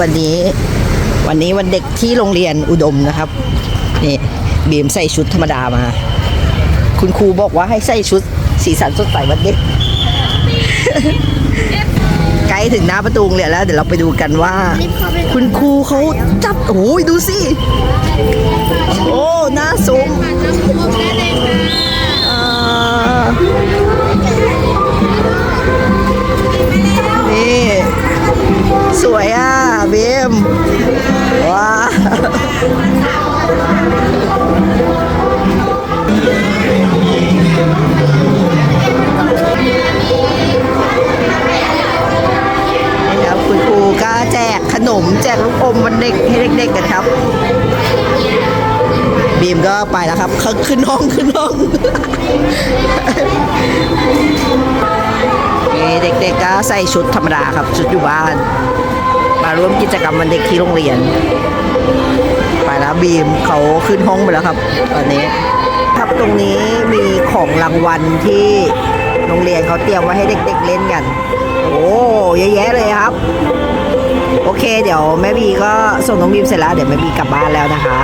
วันนี้วันนี้วันเด็กที่โรงเรียนอุดมนะครับนี่บีมใส่ชุดธรรมดามา คุณครูบอกว่าให้ใส่ชุดสีสันสดใสวันเด็กใกล้ถึงหน้าประตูเรียนแล้ว เดี๋ยวเราไปดูกันว่า คุณครูเขาจับโอ้ยดูสิ โอ้หน้าซุ้มนี่ สวยอะ แจกขนมแจกลูกอมวันเด็กให้เด็กๆกันครับ บีมก็ไปแล้วครับเขาขึ้นห้องขึ้นห้องเด็กๆก็ใส่ชุดธรรมดาครับ ชุดอยู่บ้าน มาร่วมกิจกรรมวันเด็กที่โรงเรียน ไปแล้วบีมเขาขึ้นห้องไปแล้วครับ ตอนนี้ครับตรงนี้มีของรางวัลที่โรงเรียนเขาเตรียมไว้ให้เด็ก ๆ เล่นกัน โอเค เดี๋ยวแม่บีก็ส่งน้องบีมเสร็จแล้วเดี๋ยวแม่บีกลับบ้านแล้วนะคะ